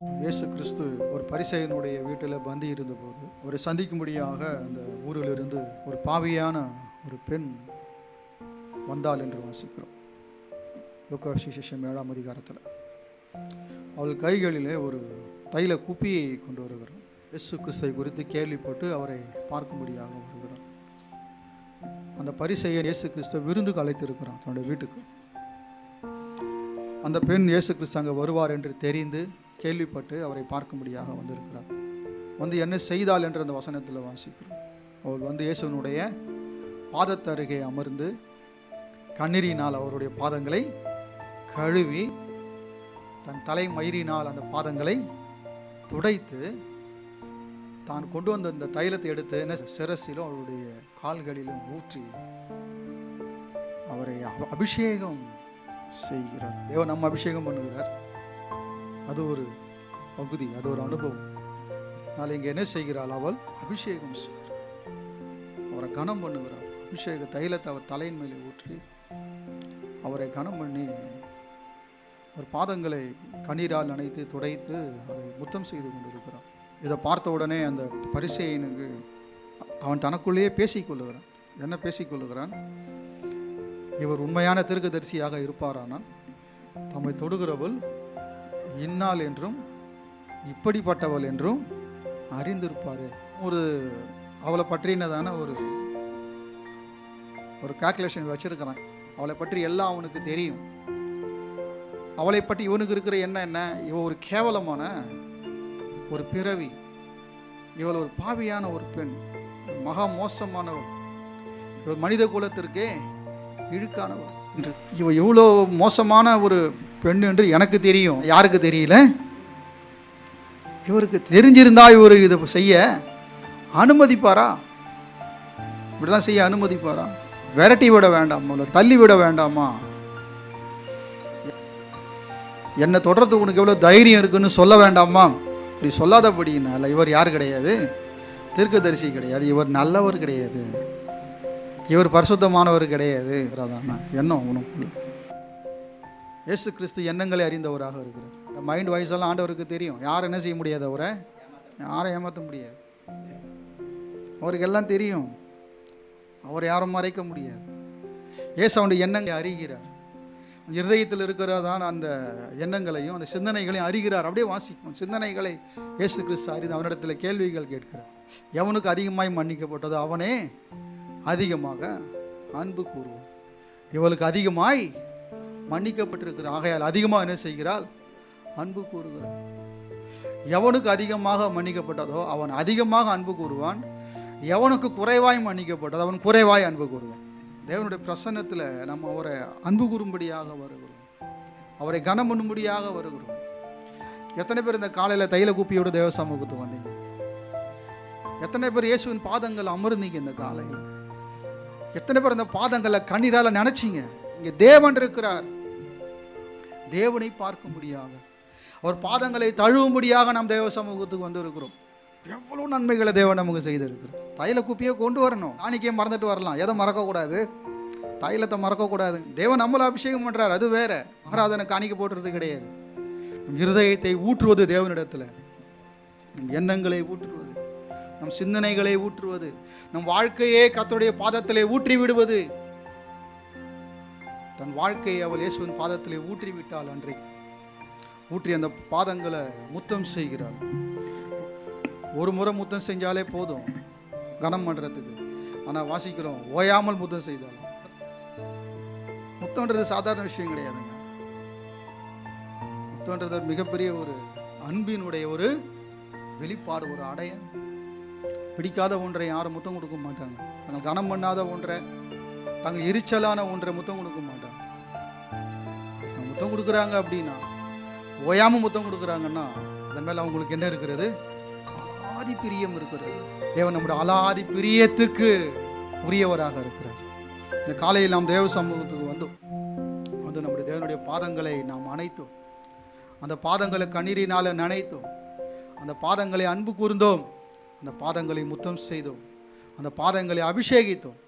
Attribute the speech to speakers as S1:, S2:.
S1: இயேசு கிறிஸ்து ஒரு பரிசையனுடைய வீட்டில் பந்தி இருந்தபோது ஒரு சந்திக்கும்படியாக அந்த ஊரிலிருந்து ஒரு பாவியான ஒரு பெண் வந்தாள் என்று வாசிக்கிறோம். லுக்காசிசேஷம் ஏழாம் அதிகாரத்தில். அவள் கைகளிலே ஒரு தைல குப்பியை கொண்டு வருகிறார் இயேசு கிறிஸ்தை குறித்து கேள்விப்பட்டு அவரை பார்க்கும்படியாக வருகிறார் அந்த பரிசெயர் இயேசு கிறிஸ்துவை விருந்துக்கு அழைத்திருக்கிறான் தன்னுடைய வீட்டுக்கு. அந்த பெண் இயேசு கிறிஸ்து அங்கே வருவார் என்று தெரிந்து கேள்விப்பட்டு அவரை பார்க்கும்படியாக வந்திருக்கிறார். வந்து என்ன செய்தாள் என்று அந்த வசனத்தில் வாசிக்கிறோம். அவள் வந்து இயேசுவனுடைய பாதத்தருகே அமர்ந்து கண்ணீரினால் அவருடைய பாதங்களை கழுவி தன் தலை மயிரினால் அந்த பாதங்களை துடைத்து தான் கொண்டு வந்த இந்த தைலத்தை எடுத்து என்ன சிரசிலும் அவருடைய கால்களிலும் ஊற்றி அவரை அப- அபிஷேகம் செய்கிறார். தேவன் நம்ம அபிஷேகம் பண்ணுகிறார். அது ஒரு பகுதி அது ஒரு அனுபவம். அதனால் இங்கே என்ன செய்கிறாள் அவள்? அபிஷேகம் செய்கிறார் அவரை கனம் பண்ணுகிறார் அபிஷேக தைலத்தை அவர் தலையின் மேலே ஊற்றி அவரை கனம் பண்ணி அவர் பாதங்களை கண்ணீரால் நனைத்து துடைத்து அதை முத்தம் செய்து கொண்டிருக்கிறான். இதை பார்த்த உடனே அந்த பரிசையனுக்கு அவன் தனக்குள்ளேயே பேசிக்கொள்ளுகிறான் என்ன பேசிக்கொள்ளுகிறான் இவர் உண்மையான தீர்க்கதரிசியாக இருப்பாரானால் தம்மை தொடுகிறவள் இன்னால் என்றும் இப்படிப்பட்டவள் என்றும் அறிந்திருப்பார். ஒரு அவளை பற்றினதான ஒரு ஒரு கால்குலேஷன் வச்சிருக்கிறான். அவளை பற்றி எல்லாம் அவனுக்கு தெரியும். அவளை பற்றி இவனுக்கு இருக்கிற என்ன என்ன? இவ ஒரு கேவலமான ஒரு பிறவி. இவள் ஒரு பாவியான ஒரு பெண். மகா மோசமானவள். இவள் மனித குலத்திற்கே இழுக்கானவள். என்று இவ எவ்வளோ மோசமான ஒரு பெண் என்று எனக்கு தெரியும். யாருக்கு தெரியல? இவருக்கு தெரிஞ்சிருந்தா இவர் இதை செய்ய அனுமதிப்பாரா? இப்படிலாம் செய்ய அனுமதிப்பாரா? விரட்டி விட வேண்டாமா? இல்லை தள்ளி விட வேண்டாமா? என்னை தொடர்றதுக்கு உனக்கு எவ்வளோ தைரியம் இருக்குன்னு சொல்ல வேண்டாமா? இப்படி சொல்லாதபடினால இவர் யார் கிடையாது? தீர்க்கதரிசி கிடையாது. இவர் நல்லவர் கிடையாது. இவர் பரிசுத்தமானவர் கிடையாது. அதான எண்ணம் உனக்குள்ள இயேசு கிறிஸ்து எண்ணங்களை அறிந்தவராக இருக்கிறார். மைண்ட் வாய்ஸ் எல்லாம் ஆண்டவருக்கு தெரியும். யார் என்ன செய்ய முடியாது அவரை? யாரும் ஏமாற்ற முடியாது. அவருக்கு எல்லாம் தெரியும். அவர் யாரும் மறைக்க முடியாது. ஏசு அவனுடைய எண்ணங்களை அறிகிறார். இருதயத்தில் இருக்கிறதான் அந்த எண்ணங்களையும் அந்த சிந்தனைகளையும் அறிகிறார். அப்படியே வாசிக்கும். சிந்தனைகளை இயேசு கிறிஸ்து அறிந்து அவனிடத்தில் கேள்விகள் கேட்கிறார். எவனுக்கு அதிகமாய் மன்னிக்கப்பட்டதோ அவனே அதிகமாக அன்பு கூறுவான். இவளுக்கு அதிகமாய் மன்னிக்கப்பட்டிருக்கிற ஆகையால் அதிகமாக என்ன செய்கிறாள்? அன்பு கூறுகிறார் எவனுக்கு அதிகமாக மன்னிக்கப்பட்டதோ அவன் அதிகமாக அன்பு கூறுவான். எவனுக்கு குறைவாய் மன்னிக்கப்பட்டதோ அவன் குறைவாய் அன்பு கூறுவான். தேவனுடைய பிரசன்னத்தில் நம்ம அவரை அன்பு கூறும்படியாக வருகிறோம். அவரை கனம் பண்ணும்படியாக வருகிறோம். எத்தனை பேர் இந்த காலையில் தைல குப்பியோட தேவ சமூகத்துக்கு வந்தீங்க? எத்தனை பேர் இயேசுவின் பாதங்கள் அமர்ந்தீங்க இந்த காலையில்? எத்தனை பேர் அந்த பாதங்களை கண்ணீரால் நினச்சிங்க? இங்கே தேவன் இருக்கிறார். தேவனை பார்க்கும்படியாக. அவர் பாதங்களை தழுவும்படியாக நாம் தேவ சமூகத்துக்கு வந்திருக்கிறோம். எவ்வளோ நன்மைகளை தேவன் நமக்கு செய்திருக்கிறோம் தைல குப்பியை கொண்டு வரணும். காணிக்கையை மறந்துட்டு வரலாம். எதை மறக்கக்கூடாது? தைலத்தை மறக்கக்கூடாது. தேவன் நம்மளை அபிஷேகம் பண்ணுறார் அது வேற. ஆராதனை காணிக்க போட்டுறது கிடையாது. இருதயத்தை ஊற்றுவது தேவனிடத்தில். நம் எண்ணங்களை ஊற்றுவது. நம் சிந்தனைகளை ஊற்றுவது. நம் வாழ்க்கையே கத்தருடைய பாதத்திலே ஊற்றி விடுவது தன் வாழ்க்கையை அவள் இயேசுவின் பாதத்திலே ஊற்றி விட்டாள் அன்றைக்கு ஊற்றி அந்த பாதங்களை முத்தம் செய்கிறாள். ஒரு முறை முத்தம் செஞ்சாலே போதும் கனம் பண்ணுறதுக்கு ஆனால் வாசிக்கிறோம் ஓயாமல் முத்தம் செய்தாள் முத்தம்ன்றது சாதாரண விஷயம் கிடையாதுங்க. முத்தம்ன்றது ஒரு மிகப்பெரிய ஒரு அன்பினுடைய ஒரு வெளிப்பாடு ஒரு அடையம் பிடிக்காத ஒன்றை யாரும் முத்தம் கொடுக்க மாட்டாங்க. தங்கள் கனம் பண்ணாத ஒன்றை தங்கள் எரிச்சலான ஒன்றை முத்தம் கொடுக்க மாட்டாங்க. முத்தம் கொடுக்குறாங்க அப்படின்னா ஓயாமல் முத்தம் கொடுக்குறாங்கன்னா அதன் மேலே அவங்களுக்கு என்ன இருக்கிறது? அலாதி பிரியம் இருக்கிறது. தேவன் நம்முடைய அலாதி பிரியத்துக்கு உரியவராக இருக்கிறார். இந்த காலையில் நாம் தேவ சமூகத்துக்கு வந்தோம் வந்து நம்முடைய தேவனுடைய பாதங்களை நாம் அணைத்தோம். அந்த பாதங்களை கண்ணீரினால் நினைத்தோம். அந்த பாதங்களை அன்பு கூர்ந்தோம். அந்த பாதங்களை முத்தம் செய்தோம். அந்த பாதங்களை அபிஷேகித்தோம்.